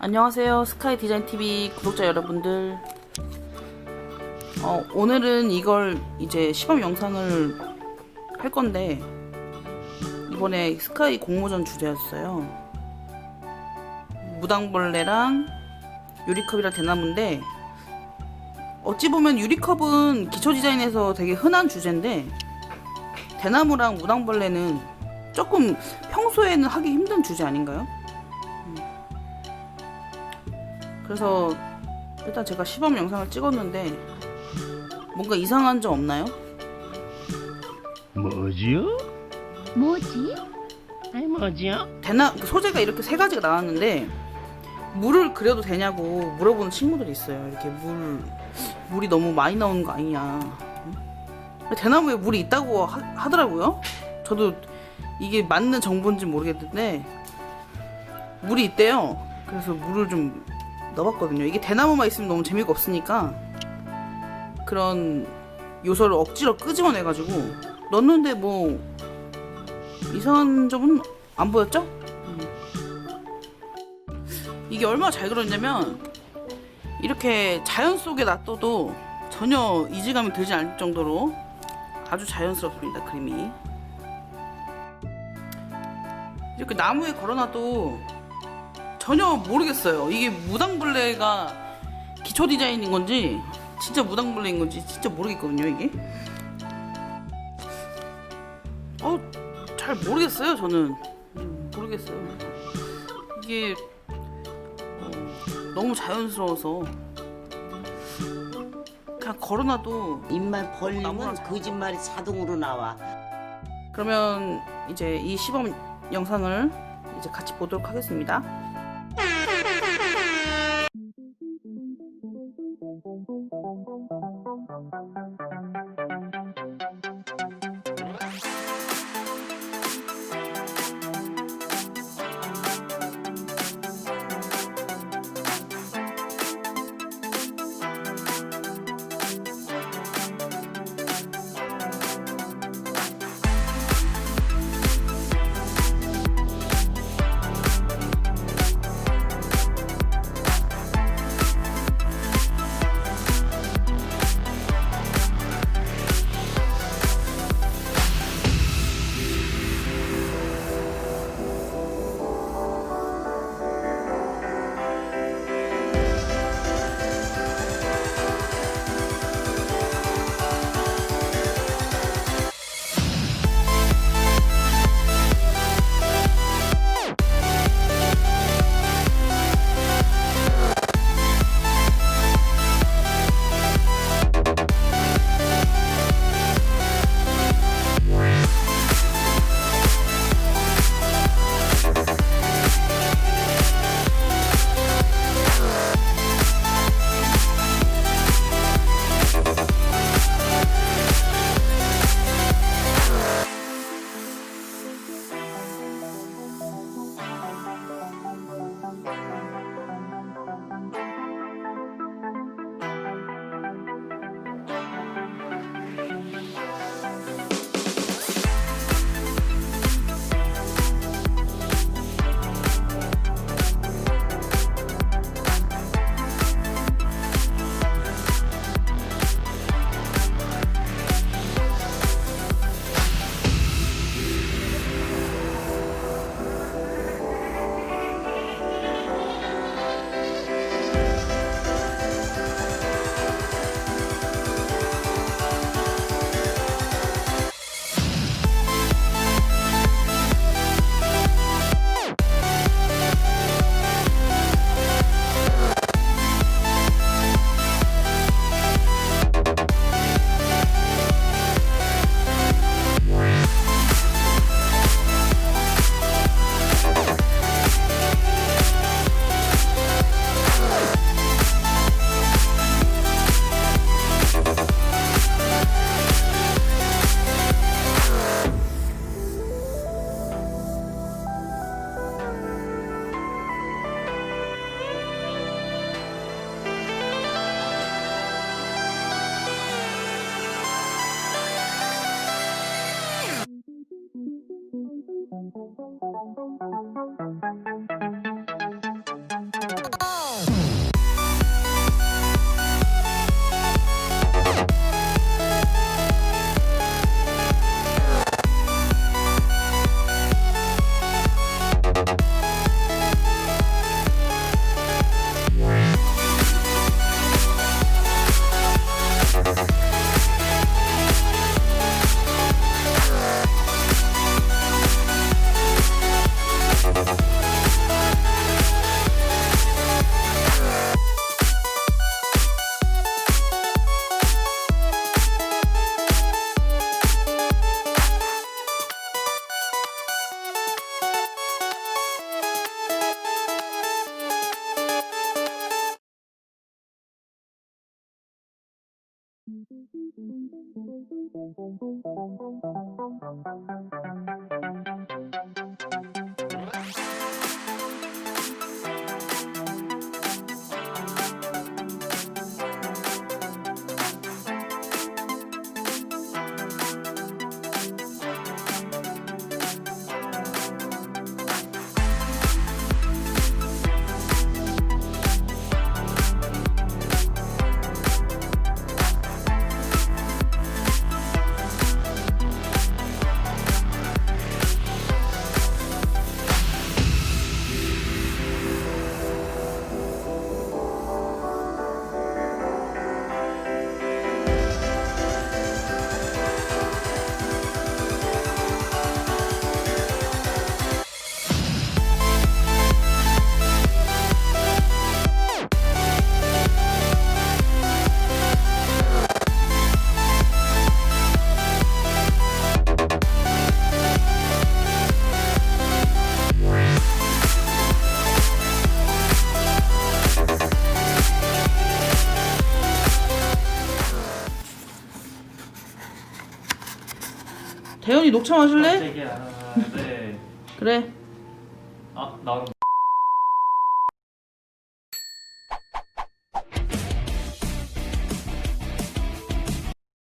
안녕하세요. 스카이 디자인 TV 구독자 여러분들. 어, 오늘은 이걸 이제 시범 영상을 할 건데 이번에 스카이 공모전 주제였어요. 무당벌레랑 유리컵이랑 대나무인데 어찌 보면 유리컵은 기초 디자인에서 되게 흔한 주제인데 대나무랑 무당벌레는 조금 평소에는 하기 힘든 주제 아닌가요? 그래서 일단 제가 시범 영상을 찍었는데 뭔가 이상한 점 없나요? 뭐지요? 뭐지? 아이 뭐지요? 대나 그 소재가 이렇게 세 가지가 나왔는데 물을 그려도 되냐고 물어보는 친구들이 있어요. 이렇게 물 물이 너무 많이 나오는 거 아니냐. 응? 대나무에 물이 있다고 하, 더라고요 저도 이게 맞는 정보인지 모르겠는데 물이 있대요. 그래서 물을 좀 넣어봤거든요. 이게 대나무만 있으면 너무 재미가 없으니까 그런 요소를 억지로 끄집어내가지고 넣었는데 뭐 이상한 점은 안 보였죠? 음. 이게 얼마나 잘 그렸냐면 이렇게 자연 속에 놔둬도 전혀 이질감이 들지 않을 정도로 아주 자연스럽습니다 그림이 이렇게 나무에 걸어놔도 전혀 모르겠어요. 이게 무당벌레가 기초 디자인인 건지 진짜 무당벌레인 건지 진짜 모르겠거든요 이게. 어 잘 모르겠어요 저는. 음, 모르겠어요. 이게 어, 너무 자연스러워서. 그냥 걸어놔도 입만 나무랑 벌리면 잘 거짓말이 자동으로 나와. 그러면 이제 이 시범 영상을 이제 같이 보도록 하겠습니다 Thank you. 대현이 녹차 마실래? 아, 네. 그래. 아 나온